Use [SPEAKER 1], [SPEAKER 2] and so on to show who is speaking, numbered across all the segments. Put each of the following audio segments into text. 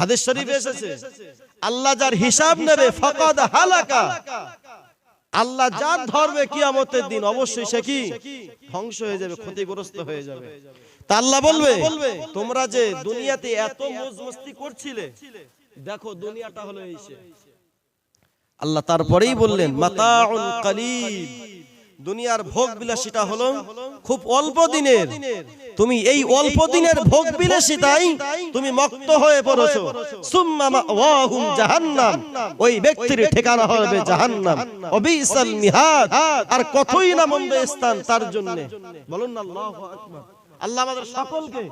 [SPEAKER 1] হাদিস শরীফে এসেছে আল্লাহ যার হিসাব নেবে ফাকাদ হালাকা। আল্লাহ যার ধরবে কিয়ামতের দিন অবশ্যই সে কি? ধ্বংস হয়ে যাবে ক্ষতিগ্রস্ত হয়ে যাবে। তা আল্লাহ বলবে তোমরা যে দুনিয়াতে এত মজমস্তি করছিলে দেখো দুনিয়াটা হলো এই সে। আল্লাহ তারপরেই বললেন মাতাউন কালিল দুনিয়ার ভোগ বিলাসিতা হলো খুব অল্প দিনের। তুমি এই অল্প দিনের ভোগ বিলাসিতাই তুমি মক্ত হয়ে পড়েছো। সুম্মা মাওয়াহুম জাহান্নাম। ওই ব্যক্তির ঠিকানা হবে জাহান্নাম। অবিসাল মিহাদ। আর কতই না মন্দ স্থান তার জন্য। বলুন না আল্লাহু আকবার। আল্লাহ আমাদের সকলকে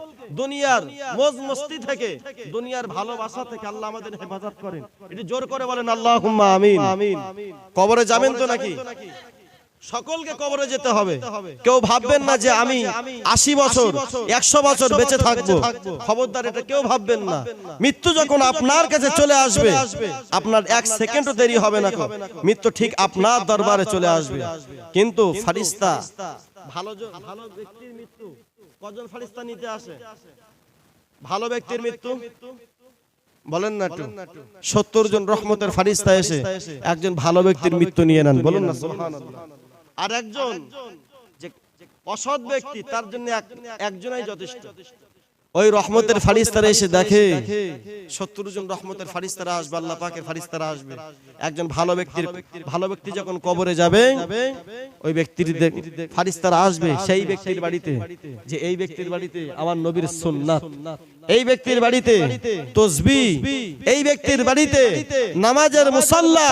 [SPEAKER 1] দুনিয়ার মোজ মস্তি থেকে দুনিয়ার ভালোবাসা থেকে আল্লাহ আমাদের হেফাজত করেন। এটি জোর করে বলেন আল্লাহুম্মা আমিন। আমিন। কবরে যাবেন তো নাকি? সকলকে কবরে যেতে হবে। কেউ ভাববেন না যে আমি আশি বছর একশো বছর বেঁচে থাকব। খবরদার এটা কেউ ভাববেন না। মৃত্যু যখন আপনার কাছে চলে আসবে আপনার এক সেকেন্ডও দেরি হবে না মৃত্যু ঠিক আপনার দরবারে চলে আসবে। কিন্তু ফারিস্তা ভালো ভালো ব্যক্তির মৃত্যু। কজন ফারিস্তা নিতে আসে? ভালো ব্যক্তির মৃত্যু? বলেন না একটু। সত্তর জন রহমতের ফারিস্তা এসে একজন ভালো ব্যক্তির মৃত্যু নিয়ে নেন। বলুন না সুবহানাল্লাহ। আর একজন যে অসৎ ব্যক্তি তার জন্য একজনাই যথেষ্ট। ওই রহমতের ফারিস্তারা এসে দেখে সত্তর জন রহমতের ফারিস্তারা আসবে আল্লাহ পাকের ফারিস্তারা আসবে। একজন ভালো ব্যক্তির ভালো ব্যক্তি যখন কবরে যাবে ওই ব্যক্তির ফারিস্তারা আসবে সেই ব্যক্তির বাড়িতে। যে এই ব্যক্তির বাড়িতে আমার নবীর সুন্নাত। এই ব্যক্তির বাড়িতে তসবি। এই ব্যক্তির বাড়িতে নামাজের মুসাল্লা।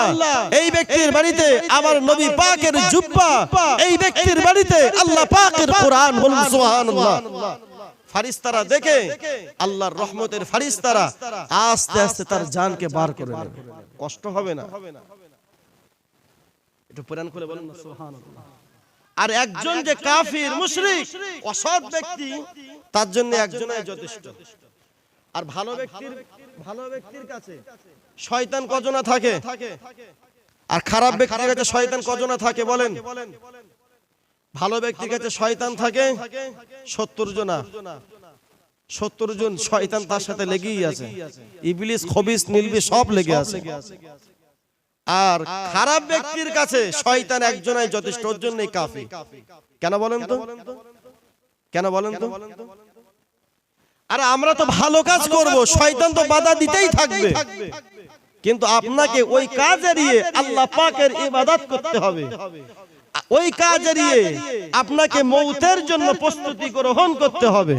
[SPEAKER 1] এই ব্যক্তির বাড়িতে আমার নবী পাকের জুব্বা। এই ব্যক্তির বাড়িতে আল্লাহ পাকের কোরআন বলুন। সুবহানাল্লাহ। ফারিস্তারা দেখে আল্লাহর রহমতের ফারিস্তারা আস্তে আস্তে তার জানকে বার করে নেবে। কষ্ট হবে না। একটু পুরাণ খুলে বলুন না সুবহানাল্লাহ। আর একজন যে কাফির মুশরিক অসৎ ব্যক্তি তার জন্য একজনই যথেষ্ট। আর ভালো ব্যক্তির ভালো ব্যক্তির কাছে শয়তান কজনা থাকে? আর খারাপ ব্যক্তির কাছে শয়তান কজনা থাকে বলেন। ভালো ব্যক্তির কাছে শয়তান থাকে? সত্তর জনা। সত্তর জন শয়তান তার সাথে লেগেই আছে। ইবলিস খবিস নীলবি সব লেগে আছে। আর খারাপ ব্যক্তির কাছে শয়তান একজনাই যথেষ্ট ওর জন্যই কাফি। কেন বলেন তো? কেন বলেন তো? আরে আমরা তো ভালো কাজ করব শয়তান তো বাধা দিতেই থাকবে। কিন্তু আপনাকে ওই কাজ এড়িয়ে আল্লাহ পাকের ইবাদত করতে হবে। ওই কাজ এড়িয়ে আপনাকে মৌতের জন্য প্রস্তুতি গ্রহণ করতে হবে।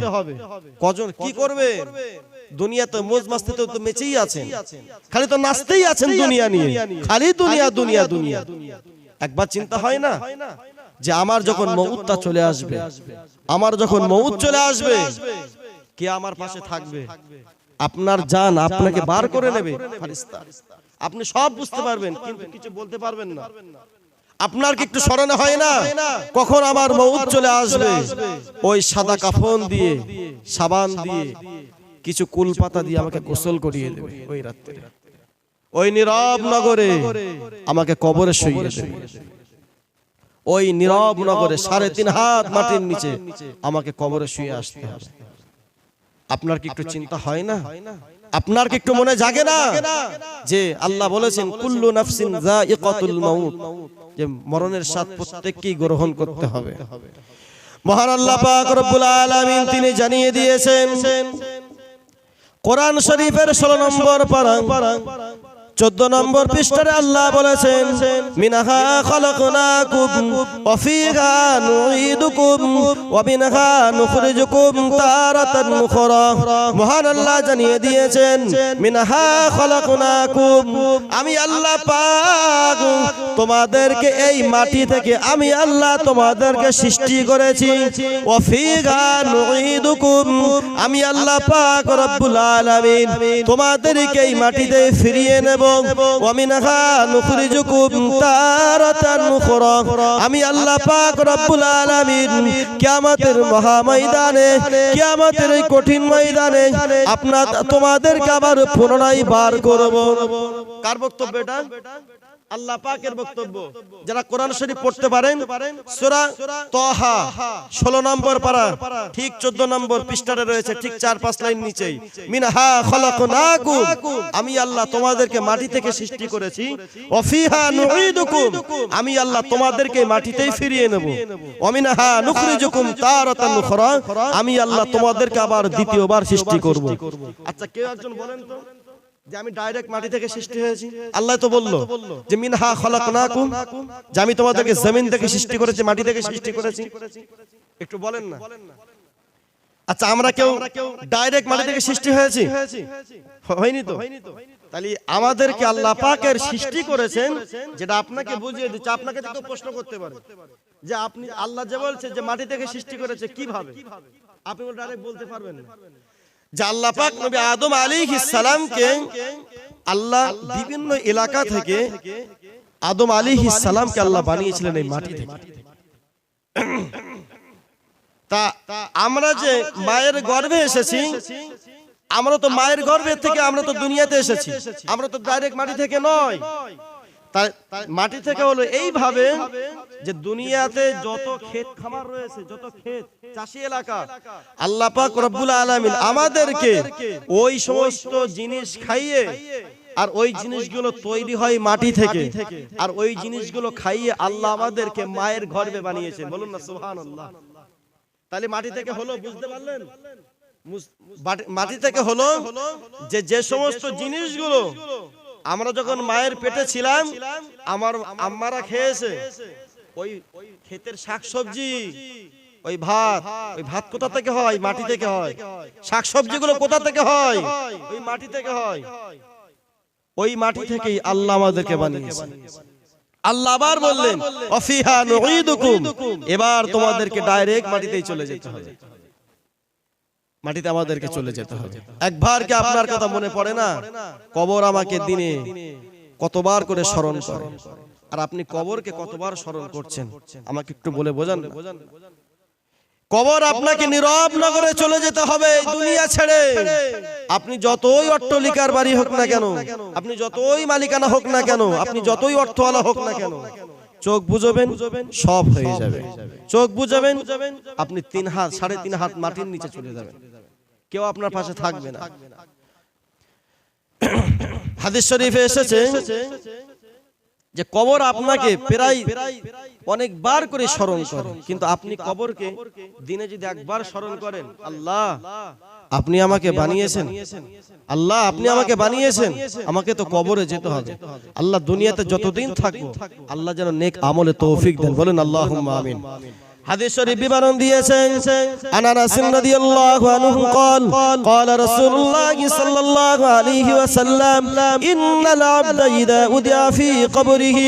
[SPEAKER 1] কজন কি করবে? দুনিয়াতে মোজ মাস্তিতে তো মেচেই আছেন। খালি তো নাচতেই আছেন দুনিয়া নিয়ে। খালি দুনিয়া দুনিয়া দুনিয়া একবার চিন্তা হয় না যে আমার যখন মৌতটা চলে আসবে আমার যখন মৌত চলে আসবে কে আমার পাশে থাকবে? আপনার জান আপনাকে বার করে নেবে আপনি সব বুঝতে পারবেন কিন্তু কিছু বলতে পারবেন না। আপনার কি একটু স্মরণে হয় না? কখন আমার মৌত চলে আসবে? ওই সাদা কাফন দিয়ে সাবান দিয়ে কিছু কুল পাতা দিয়ে আমাকে গোসল করিয়ে দেবে। ওই রাত্রে। ওই নীরব নগরে আমাকে কবরে শুইয়ে দেবে। ওই নীরব নগরে সাড়ে তিন হাত মাটির নিচে আমাকে কবরে শুয়ে আসতে হবে। আপনার কি একটু চিন্তা হয় না? আপনার কি একটু মনে জাগে না? যে আল্লাহ বলেছেন কুল্লু নাফসিন যায়িকাতুল মাউত। যে মরণের স্বাদ প্রত্যেককেই গ্রহণ করতে হবে। মহান আল্লাহ পাক রব্বুল আলামিন তিনি জানিয়ে দিয়েছেন কোরআন শরীফের 16 নম্বর পারা। চোদ্দ নম্বর পৃষ্ঠারে আল্লাহ বলেছেন মিনাহা খলকনাকুম ওয়াফিহা নুঈদুকুম ওয়া মিনহা নুখরিজুকুম তারাতান উখরা। মহান আল্লাহ জানিয়ে দিয়েছেন মিনাহা খলকনাকুম আমি আল্লাহ পাক তোমাদেরকে এই মাটি থেকে আমি আল্লাহ তোমাদেরকে সৃষ্টি করেছি। ওয়াফিহা নুঈদুকুম আমি আল্লাহ পাক রব্বুল আলামিন তোমাদেরকে এই মাটিতে ফিরিয়ে নেব। উখরা আমি আল্লাহ পাক রব্বুল আলামিন কিয়ামতের মহা ময়দানে কিয়ামতের এই কঠিন ময়দানে আপনার তোমাদেরকে আবার পুনরায় বার করব। কার বক্তব্য এটা? আল্লাহ পাকের বক্তব্য। যারা কোরআন শরীফ পড়তে পারেন সূরা তহা 16 নম্বর পারা ঠিক 14 নম্বর পৃষ্ঠাতে রয়েছে ঠিক 4 5 লাইন নিচেই। মিনহা খলাকনাকুম। আমি আল্লাহ তোমাদেরকে মাটি থেকে সৃষ্টি করেছি। ওয়াফিহা নুঈদুকুম আমি আল্লাহ তোমাদেরকে মাটিতেই ফিরিয়ে নেব। ওমিনহা নুখরিজুকুম তারাতান আমি আল্লাহ তোমাদেরকে আবার দ্বিতীয়বার সৃষ্টি করব। আচ্ছা কেউ একজন বলেন তো? যে আমি ডাইরেক্ট মাটি থেকে সৃষ্টি হয়েছি। আল্লাহ তো বলল যে মিনহা খলাকনাকুম। যে আমি তোমাদেরকে জমিন থেকে সৃষ্টি করেছি মাটি থেকে সৃষ্টি করেছি। একটু বলেন না। আচ্ছা আমরা কেউ ডাইরেক্ট মাটি থেকে সৃষ্টি হয়েছি? হয়নি তো? তাহলে আমাদেরকে আল্লাহ পাকের সৃষ্টি করেছেন যেটা আপনাকে বুঝিয়ে দিচ্ছে আপনাকে তো প্রশ্ন করতে পারে। যে আপনি আল্লাহ যে বলছে যে মাটি থেকে সৃষ্টি করেছে কীভাবে? আপনি ডাইরেক্ট বলতে পারবেন না। যে আল্লাহ পাক নবী আদম সালামকে আল্লাহ বিভিন্ন এলাকা থেকে আদম সালামকে আল্লাহ বানিয়েছিলেন এই মাটি থেকে। তা আমরা যে মায়ের গর্ভে এসেছি আমরা তো মায়ের গর্ভে থেকে আমরা তো দুনিয়াতে এসেছি। আমরা তো ডাইরেক্ট মাটি থেকে নয়। তাই মাটি থেকে হলো এইভাবে যে দুনিয়াতে যত ক্ষেত খামার রয়েছে, যত ক্ষেত, চাষি এলাকা, আল্লাহ পাক রব্বুল আলামিন আমাদেরকে ওই সমস্ত জিনিস খাইয়ে আর ওই জিনিসগুলো তৈরি হয় মাটি থেকে। আর ওই জিনিসগুলো খাইয়ে আল্লাহ আমাদেরকে মায়ের গর্ভে বানিয়েছেন। বলুন না, সুবহানাল্লাহ। তাহলে মাটি থেকে হলো, বুঝতে পারলেন? মাটি থেকে হলো যে যে সমস্ত জিনিসগুলো আমরা যখন মায়ের পেটে ছিলাম, আমার আম্মারা খেয়েছে ওই ক্ষেতের শাকসবজি ওই ভাত ওই ভাত কোথা থেকে হয়? মাটি থেকে হয়। শাকসবজিগুলো কোথা থেকে হয়? ওই মাটি থেকে হয়। ওই মাটি থেকেই আল্লাহ আমাদেরকে বানিয়েছে। আল্লাহ আবার বললেন অফিহা নুঈদুকুম। এবার তোমাদেরকে ডাইরেক্ট মাটিতেই চলে যেতে হবে। মাটিতে আমাদেরকে চলে যেতে হবে। একবার কি আপনার কথা মনে পড়ে না? কবর আমাকে দিনে কতবার করে। স্মরণ করে। আর আপনি কবরকে কতবার স্মরণ করছেন? আমাকে একটু বলে বোঝান? কবর আপনাকে নীরব নগরে চলে যেতে হবে দুনিয়া ছেড়ে। আপনি যতই অট্টলিকার বাড়ি হোক না কেন, আপনি যতই মালিকানা হোক না কেন, আপনি যতই অর্থওয়ালা হোক না কেন, চোখ বুঝবেন, সব হয়ে যাবে। চোখ বুঝাবেন, আপনি তিন হাত, সাড়ে তিন হাত মাটির নিচে চলে যাবেন। কেউ আপনার পাশে থাকবে না। হাদিস শরীফে এসেছে যে কবর আপনাকে প্রায় অনেকবার করে স্মরণ করে কিন্তু আপনি কবরকে দিনে যদি একবার স্মরণ করেন আল্লাহ আপনি আমাকে বানিয়েছেন। আল্লাহ আপনি আমাকে বানিয়েছেন। আমাকে তো কবরে যেতে হবে। আল্লাহ দুনিয়াতে যতদিন থাকব আল্লাহ যেন নেক আমলে তৌফিক দেন। বলেন আল্লাহ আমিন। হাদিস শরীফ বিবরণ দিয়েছেন আনাস রাদিয়াল্লাহু আনহু قال قال رسول الله صلى الله عليه وسلم ان العبد اذا ودع في قبره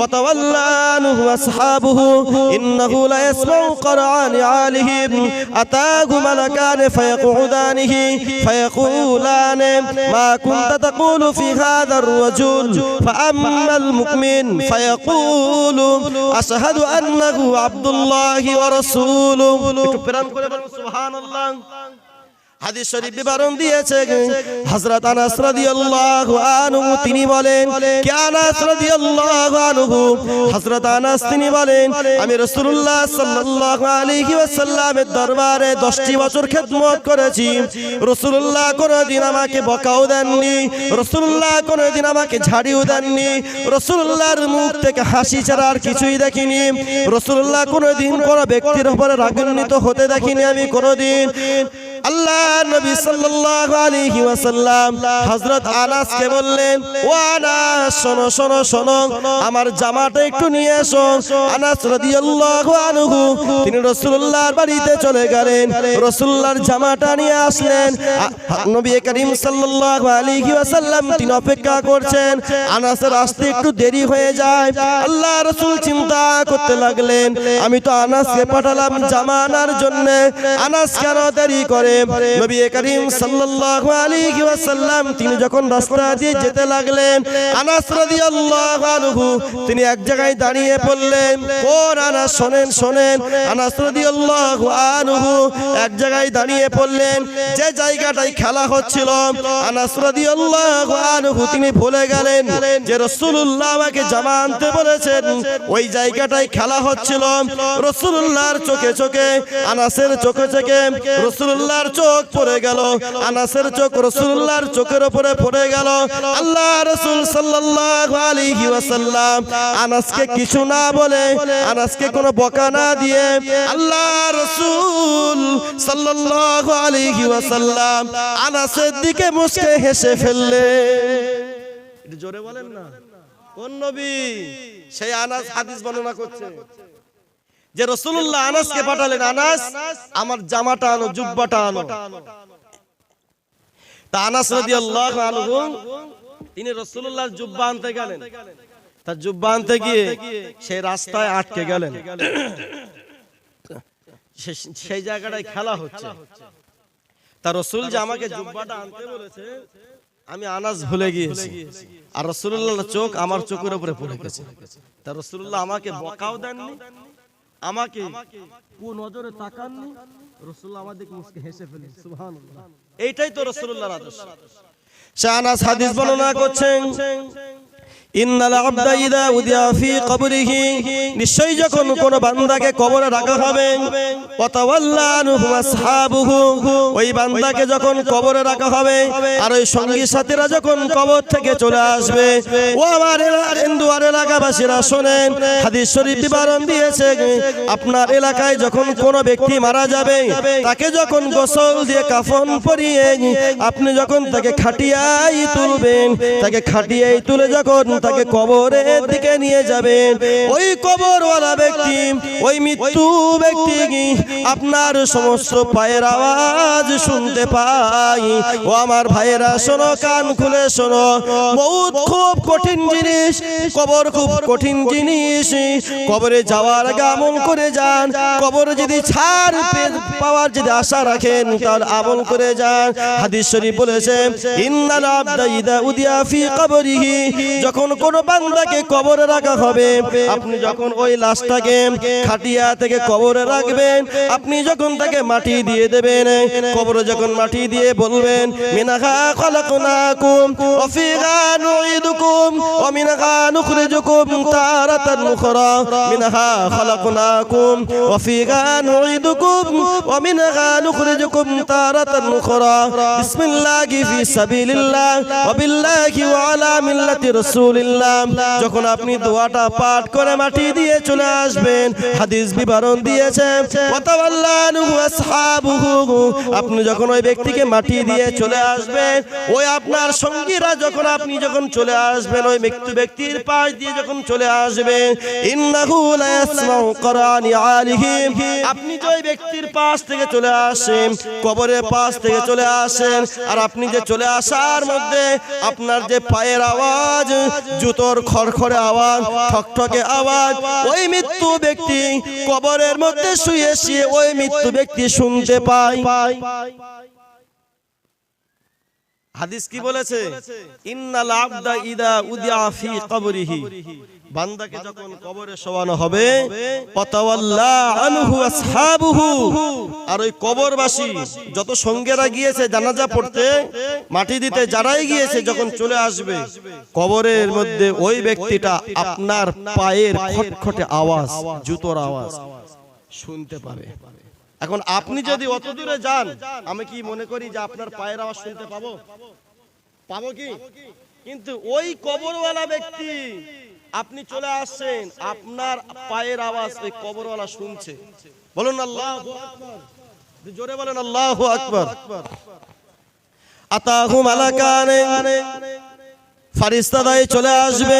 [SPEAKER 1] وتولى عنه اصحابه انه لا يسمع قرعان عالهم اتاه ملكان فيقعدانه فيقولان ما كنت تقول في هذا الرجل فاما المؤمن فيقول اشهد انه عبد الله ওয়া রাসূলুহু। একটু প্রাণ করে সুবহানাল্লাহ। হাদিস শরীফ বিবরণ দিয়েছে হযরত আনাস রাদিয়াল্লাহু আনহু তিনি বলেন কে আনাস রাদিয়াল্লাহু আনহু? হযরত আনাস তিনি বলেন আমি রাসূলুল্লাহ সাল্লাল্লাহু আলাইহি ওয়াসাল্লামের দরবারে 10টি বছর খেদমত করেছি। রাসূলুল্লাহ কোনদিন আমাকে বকাও দেননি। রাসূলুল্লাহ কোনদিন আমাকে ঝাড়িও দেননি। রাসূলুল্লাহর মুখ থেকে হাসি ছাড়া আর কিছুই দেখিনি। রাসূলুল্লাহ কোনদিন কোনো ব্যক্তির উপরে রাগান্বিত হতে দেখিনি আমি কোনদিন আল্লাহ নবী সাল্লাল্লাহু আলাইহি ওয়াসাল্লাম হযরত আনাস কে বললেন, ও শোনো শোনো শোনো, আমার জামাটা একটু নিয়ে এসো। আনাস রাদিয়াল্লাহু আনহু, তিনি রাসূলুল্লাহর বাড়িতে চলে গেলেন, রাসূলুল্লাহর জামাটা নিয়ে আসলেন। নবী করিম সাল্লাল্লাহু আলাইহি ওয়াসাল্লাম তিনি অপেক্ষা করছেন, আনাসের আসতে একটু দেরি হয়ে যায়। আল্লাহ রাসূল চিন্তা করতে লাগলেন, আমি তো আনাসকে পাঠালাম জামা আনার জন্য, আনাস কেন দেরি করে নবী করিম সাল্লাল্লাহু আলাইহি ওয়াসাল্লাম তিনি যখন রাস্তা দিয়ে যেতে লাগলেন আনাস রাদিয়াল্লাহু আনহু তিনি এক জায়গায় দাঁড়িয়ে পড়লেন। কোন আনাস শোনেন শোনেন। আনাস রাদিয়াল্লাহু আনহু এক জায়গায় দাঁড়িয়ে পড়লেন। যে জায়গাটায় খেলা হচ্ছিল আনাস রাদিয়াল্লাহু আনহু তিনি ভুলে গেলেন। যে রাসূলুল্লাহ আমাকে জামা আনতে বলেছেন ওই জায়গাটায় খেলা হচ্ছিল। রাসূলুল্লাহর চোখে চোখে আনাসের চোখে চোখে রাসূলুল্লাহর চোখ পড়ে গেল, আনাসের চোখ রাসূলুল্লাহর চোখের উপরে পড়ে গেল আল্লাহ রাসূল আলাইহি ওয়াসাল্লাম আনাসকে কিছু না বলে, আনাসকে কোনো বকা না দিয়ে আল্লাহ রাসূল আলাইহি ওয়াসাল্লাম আনাসের দিকে মুস্কে হেসে ফেললে। জোরে বলেন না। কোন নবী সেই আনাস হাদিস বর্ণনা করছে? যে রসুল্লাহ আনাসকে পাঠালেন আনাস আমার জামাটা আনো জুব্বাটা আনো। তা আনাস রাদিয়াল্লাহু আনহু তিনি রসুল্লাহর জুব্বা আনতে গেলেন। তার জুব্বা আনতে গিয়ে সেই রাস্তায় আটকে গেলেন। সেই জায়গাটায় খেলা হচ্ছে। তা রসুল যে আমাকে জুব্বাটা আনতে বলেছে আমি আনাজ ভুলে গিয়েছি। আর রসুল্লাহ চোখ আমার চোখের উপরে পড়ে গেছে। তা রসুল্লাহ আমাকে বকাও দেননি? আমাকে কোন নজরে তাকাননি? রসুল্লাহ আমাদেরকে মুসকে হেসে ফেলেন সুবহানাল্লাহ। এইটাই তো রসুল্লাহর আদর্শ। শাহনাজ হাদিস বর্ণনা করছেন ইন্নাল আবদা ইদা উদিয়া ফি কবরিহি। নিশ্চয়ই যখন কোন বান্দাকে কবরে রাখা হবে ওয়াতাওয়াল্লা আনহু আসহাবুহু। ওই বান্দাকে যখন কবরে রাখা হবে আর ওই সঙ্গী সাথীরা যখন কবর থেকে চলে আসবে ও আমার হিন্দুয়ার এলাকাবাসীরা শোনেন হাদিস শরীফ বিবরণ দিয়েছে আপনার এলাকায় যখন কোন ব্যক্তি মারা যাবে তাকে যখন গোসল দিয়ে কাফন পরিয়ে আপনি যখন তাকে খাটিয়াই তুলবেন তাকে খাটিয়াই তুলে যখন তাকে কবরের দিকে নিয়ে যাবেন। ওই কবরওয়ালা ব্যক্তি, ওই মৃত্যু ব্যক্তি আপনার সমস্ত পায়ের আওয়াজ শুনতে পাই ও আমার ভাইয়েরা, শোনো, কান খুলে শোনো। বহুত খুব কঠিন জিনিস, কবর খুব কঠিন জিনিস। কবরে যাওয়ার আগে আমল করে যান। কবরে যদি ছাড় পাওয়ার যদি আশা রাখেন তাহলে আমল করে যান। হাদিস শরীফ বলেছে, ইন্নাল আবদা ইদা উদিয়া ফি কবরিহি। যখন কোন বান্দাকে কবরে রাখা হবে, আপনি যখন ওই লাশটাকে খাটিয়া থেকে কবরে রাখবেন, আপনি যখন তাকে মাটি দিয়ে দেবেন, কবরে যখন মাটি দিয়ে বলবেন, মিনাহা খলাকনাকুম নুঈদুকুম ওয়া মিনহা নুখরিজুকুম তারাতান উখরা। মিনহা খলাকনাকুম নুঈদুকুম ওয়া মিনহা নুখরিজুকুম তারাতান উখরা। বিসমিল্লাহি ফি সাবিলিল্লাহ ওয়া বিল্লাহি ওয়া আলা মিল্লাতি রাসূলিল্লাহ, যখন আপনি দোয়াটা পাঠ করে মাটি দিয়ে চলে আসবেন, হাদিস বিবরণ দিয়েছে আপনি যখন ওই ব্যক্তিকে মাটি দিয়ে চলে আসবেন, ওই আপনার সঙ্গীরা যখন আপনি যখন চলে আসবেন, ওই মৃত্যু ব্যক্তির পাশ দিয়ে যখন চলে আসবেন আপনি যে ওই ব্যক্তির পাশ থেকে চলে আসেন, কবরের পাশ থেকে চলে আসেন, আর আপনি যে চলে আসার মধ্যে আপনার যে পায়ের আওয়াজ জুতোর খড়খড়ে আওয়াজ, ঠকঠকে আওয়াজ। ওই মৃত্যু ব্যক্তি কবরের মধ্যে শুয়ে শুয়ে ওই মৃত্যু ব্যক্তি শুনতে পায়। হাদিস কি বলেছে? ইন্নাল আবদা ইদা উদিয়া ফি কবরিহি। বান্দাকে যখন কবরে শোয়ানো হবে আর ওই কবরবাসী যত সঙ্গেরা গিয়েছে জানাজা পড়তে মাটি দিতে যারাই গিয়েছে যখন চলে আসবে কবরের মধ্যে ওই ব্যক্তিটা আপনার পায়ের খটখটে আওয়াজ জুতোর আওয়াজ শুনতে পাবে। এখন আপনি যদি অত দূরে যান আমি কি মনে করি যে আপনার পায়ের আওয়াজ শুনতে পাবো? পাবো। কি? কিন্তু ওই কবরওয়ালা ব্যক্তি আপনি চলে আসছেন, আপনার পায়ের আওয়াজ ওই কবরওয়ালা শুনছে। বলুন আল্লাহ জোরে বলেন আল্লাহ আকবর। আতাহু মালাকানে। ফারিস্তারাই চলে আসবে।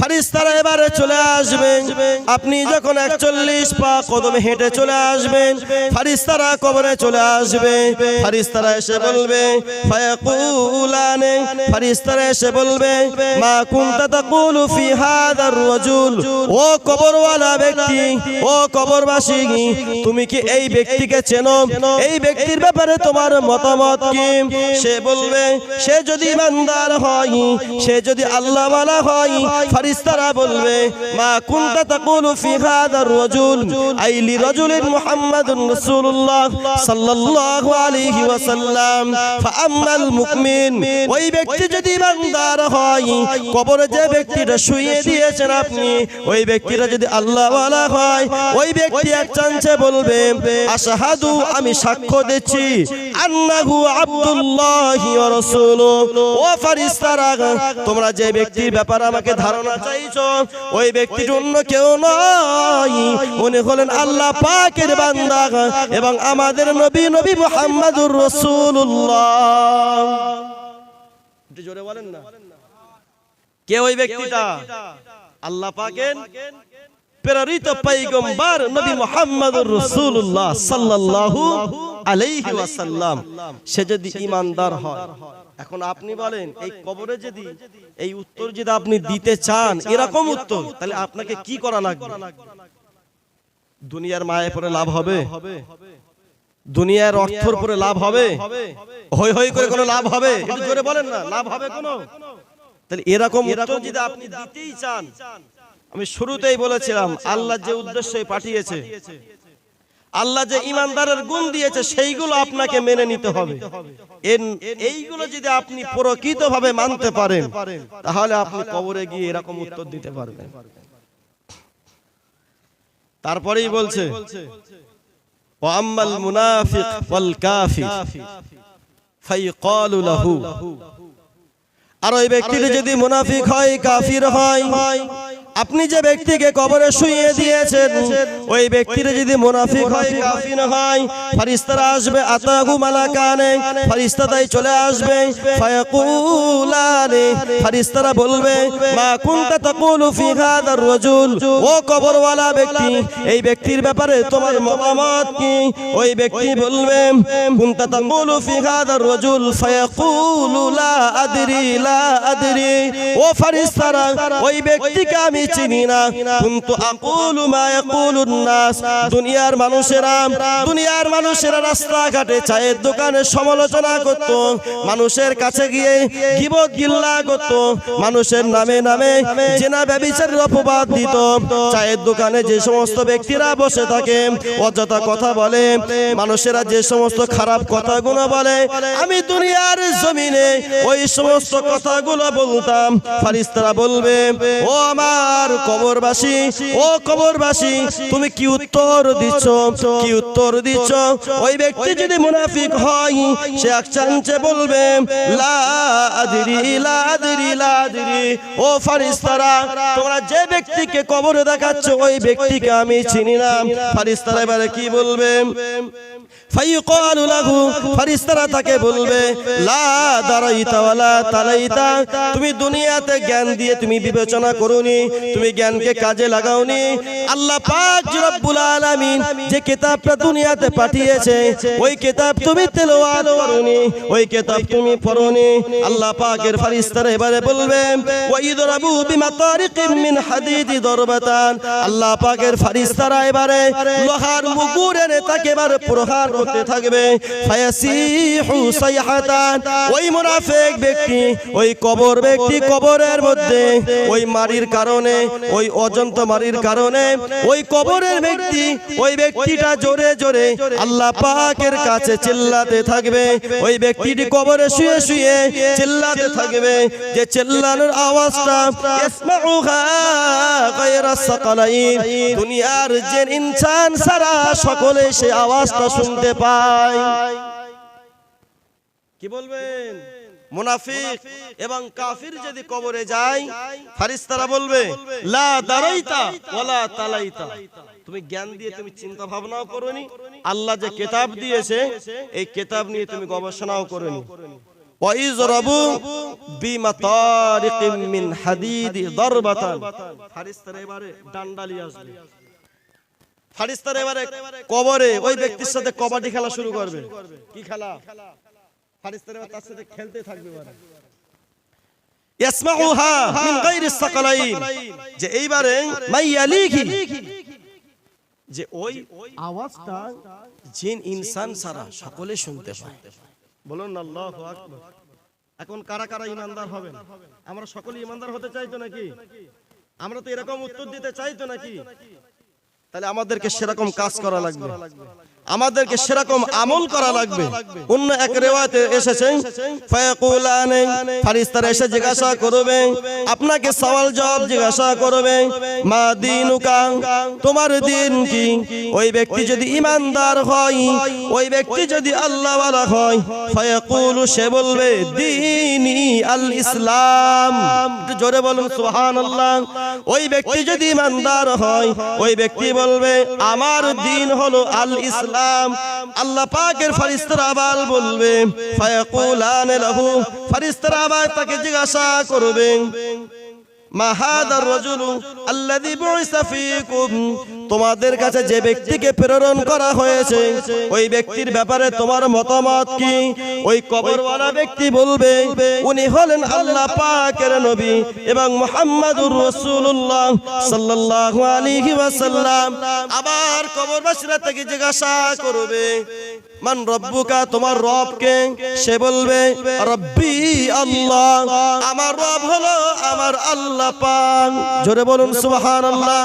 [SPEAKER 1] ফারিস্তারা এবারে চলে আসবে। আপনি যখন একচল্লিশ পা কদমে হেঁটে চলে আসবেন, ফারিস্তারা কবরে চলে আসবে। ফারিস্তারা এসে বলবে ফারিস্তারা এসে বলবে, মা কুনতা তাকুলু হাদার রাজুল। ও কবরওয়ালা ব্যক্তি, ও কবরবাসী, তুমি কি এই ব্যক্তিকে চেনো? এই ব্যক্তির ব্যাপারে তোমার মতামত কি? সে বলবে, সে যদি ইমানদার হয় সে যদি আল্লাহ ওয়ালা হয় ফারিস্তারা বলবে, মা কুনতা তাকুলু ফি হাদার রাজুল? আইলি রাজুলিন মুহাম্মাদুন রাসূলুল্লাহ সাল্লাল্লাহু আলাইহি ওয়াসাল্লাম। ফাআম্মাল মুমিন, ওই ব্যক্তি যদি ইমানদার হয়, কবরে যে ব্যক্তিটা শুইয়ে দিয়েছেন আপনি, ওই ব্যক্তিটা যদি আল্লাহ ওয়ালা হয়, ওই ব্যক্তি এক চান্সে বলবে, আশহাদু, আমি সাক্ষ্য দিচ্ছি আন্নাহু আব্দুল্লাহ ওয়া রাসূলুহু। ও ফারিস্তারা তোমরা যে ব্যক্তির ব্যাপারে আমাকে ধারণা চাইছো, ওই ব্যক্তিটি অন্য কেউ নয় উনি হলেন আল্লাহ পাকের বান্দা এবং আমাদের নবী নবী মুহাম্মাদুর রাসূলুল্লাহ। একটু জোরে বলেন না। কে ওই ব্যক্তিটা? আল্লাহ পাকের প্রেরিত পয়গম্বর নবী মুহাম্মদুর রাসূলুল্লাহ সাল্লাল্লাহু আলাইহি ওয়াসাল্লাম। সে যদি ঈমানদার হয় এখন আপনি বলেন, এই কবরে যদি, এই উত্তর যদি আপনি দিতে চান, এরকম উত্তর, তাহলে আপনাকে কি করা লাগবে? দুনিয়ার মায়ে পরে লাভ হবে? দুনিয়ার অর্থর পরে লাভ হবে? হই হই করে কোনো লাভ হবে? একটু জোরে বলেন না, লাভ হবে কোনো? তাহলে এরকম উত্তর যদি আপনি দিতেই চান, আমি শুরুতেই বলেছিলাম, আল্লাহ যে উদ্দেশ্যে পাঠিয়েছে আল্লাহ যে ইমানদারের গুণ দিয়েছে সেইগুলো আপনাকে মেনে নিতে হবে। এইগুলো যদি আপনি প্রকৃত ভাবে মানতে পারেন তাহলে আপনি কবরে গিয়ে এরকম উত্তর দিতে পারবেন। তারপরেই বলছে ওয়াম্মাল মুনাফিক ওয়াল কাফির। ফাইকালু লাহু। আর ওই ব্যক্তিটি যদি মুনাফিক হয় কাফির হয়। আপনি যে ব্যক্তিকে কবরে শুইয়ে দিয়েছেন ওই ব্যক্তিটা যদি মুনাফিক হয় কাফির হয় ফেরেশতারা আসবে আতাহু মালাকানে ফেরেশতা তাই চলে আসবে ফায়াকুলানে ফেরেশতারা বলবে মা কুনতা তাকুলু ফি হাদার রাজুল ও কবরওয়ালা ব্যক্তি এই ব্যক্তির ব্যাপারে তোমার মতামত কি? ওই ব্যক্তি বলবে কুনতা তাকুলু ফি হাদার রাজুল ফায়াকুলু লা আদরি লা আদরি। ও ফেরেশতারা ওই ব্যক্তিকে আমি চিনি না। কিন্তু আকুলু নাস। দুনিয়ার মানুষেরা দুনিয়ার মানুষেরা রাস্তাঘাটে চায়ের দোকানে সমালোচনা করত। মানুষের কাছে গিয়ে গিবত গিল্লা করত। মানুষের নামে নামে জেনা ব্যবিচারের অপবাদ দিত। চায়ের দোকানে যে সমস্ত ব্যক্তিরা বসে থাকে, অযথা কথা বলে। মানুষেরা যে সমস্ত খারাপ কথাগুলো বলে, আমি দুনিয়ার জমিনে ওই সমস্ত কথাগুলো বলতাম। ফারিস্তারা বলবে, ও আমার কবরবাসী, ও কবরবাসী, তুমি কি উত্তর দিচ্ছ? কি উত্তর দিচ্ছ? ওই ব্যক্তি যদি মুনাফিক হয়, সে এক চাঞ্চে বলবে ও ফারিস্তারা, তোমরা যে ব্যক্তিকে কবরে দেখাচ্ছ, ওই ব্যক্তিকে আমি চিনি না। ফারিস্তারা এবারে কি বলবে? ফেরেশতারা তাকে বলবে, লা তুমি দুনিয়াতে জ্ঞান দিয়ে তুমি বিবেচনা করুনি। তুমি জ্ঞানকে কাজে লাগাওনি। আল্লাহ পাক রব্বুল আলামিন যে কিতাবটা দুনিয়াতে পাঠিয়েছে, ওই কিতাব তুমি তেলাওয়াত করুনি, ওই কিতাব তুমি পড়োনি। আল্লাহ পাকের ফেরেশতারা এবারে বলবে, ওয়াইদরাবু বিমাতারিকিম মিন হাদিদি দরবাতান। আল্লাহ পাকের ফেরেশতারা এবারে লোহার মুগুর এনে তাকে এবারে প্রহার করতে থাকবে। ফায়াসিহু সাইহাতান। ওই মুনাফিক ব্যক্তি, ওই কবর ব্যক্তি কবরের মধ্যে, ওই মারির কারণে ওই অজন্ত মারির কারণে, ওই কবরের ব্যক্তি, ওই ব্যক্তিটা জোরে জোরে আল্লাহ পাকের কাছে চিল্লাতে থাকবে। ওই ব্যক্তিটি কবরে শুয়ে শুয়ে চিল্লাতে থাকবে যে চিল্লানোর আওয়াজটা দুনিয়ার যে ইনসান সারা সকলে সে আওয়াজটা শুনতে পায়। কি বলবেন? মুনাফিক এবং কাফির যদি কবরে যায় ফারিস্তারা বলবে লা দারাইতা ওয়ালা তালাইতা। তুমি জ্ঞান দিয়ে তুমি চিন্তা ভাবনাও করনি। আল্লাহ যে কিতাব দিয়েছে এই কিতাব নিয়ে তুমি গবেষণাও করনি। কবরে ওই ব্যক্তির সাথে কবাডি খেলা শুরু করবে। কি খেলা? ফারিস্তারা তার সাথে খেলতে থাকবে এবারে ইয়াসমাউহা মিন গায়রি সাকালাইন যে এইবারে মাইয়ালিহি যে ওই আওয়াজটা জিন ইনসান সারা সকলে শুনতে পায়। বলুন আল্লাহু আকবার। এখন কারা কারা ইমানদার হবেন? আমরা সকলে ইমানদার হতে চাই তো নাকি? আমরা তো এরকম উত্তর দিতে চাই তো নাকি? তাহলে আমাদেরকে সেরকম কাজ করা লাগবে। আমাদেরকে সেরকম আমল করা লাগবে। অন্য এক রেওয়াতে এসেছে ফায়াকুলানে। ফারিস্তারা এসে জিজ্ঞাসা করবে আপনাকে সওয়াল জবাব জিজ্ঞাসা করবে মা দিনুকা তোমার দিন কি? ওই ব্যক্তি যদি ইমানদার হয় ওই ব্যক্তি যদি আল্লাহওয়ালা হয় ফায়াকুলু সে বলবে দিনী আল ইসলাম। জোরে বলুন সুবহানাল্লাহ। ওই ব্যক্তি যদি ইমানদার হয় ওই ব্যক্তি বলবে আমার দিন হলো আল ইসলাম আল্লাহ পাকের ফারিস্তারা আবার বলবে, ফায়াকুলান লাহু। ফারিস্তারা আবার তাকে জিজ্ঞাসা করবে, মা হাদার রাজুলু আল্লাযী বুইসা ফীকুম তোমাদের কাছে যে ব্যক্তিকে প্রেরণ করা হয়েছে, ওই ব্যক্তির ব্যাপারে তোমার মতামত কি? ওই কবরওয়ালা ব্যক্তি বলবে, উনি হলেন আল্লাহ পাকের নবী এবং মুহাম্মাদুর রাসূলুল্লাহ সাল্লাল্লাহু আলাইহি ওয়াসাল্লাম। আবার কবরবাসীরা তাকে জিজ্ঞাসা করবে, মান রব্বুকা, তোমার রব কে? সে বলবে, রব্বি আল্লাহ, আমার রব হলো আমার আল্লাহ পাক। জোরে বলুন সুবহানাল্লাহ।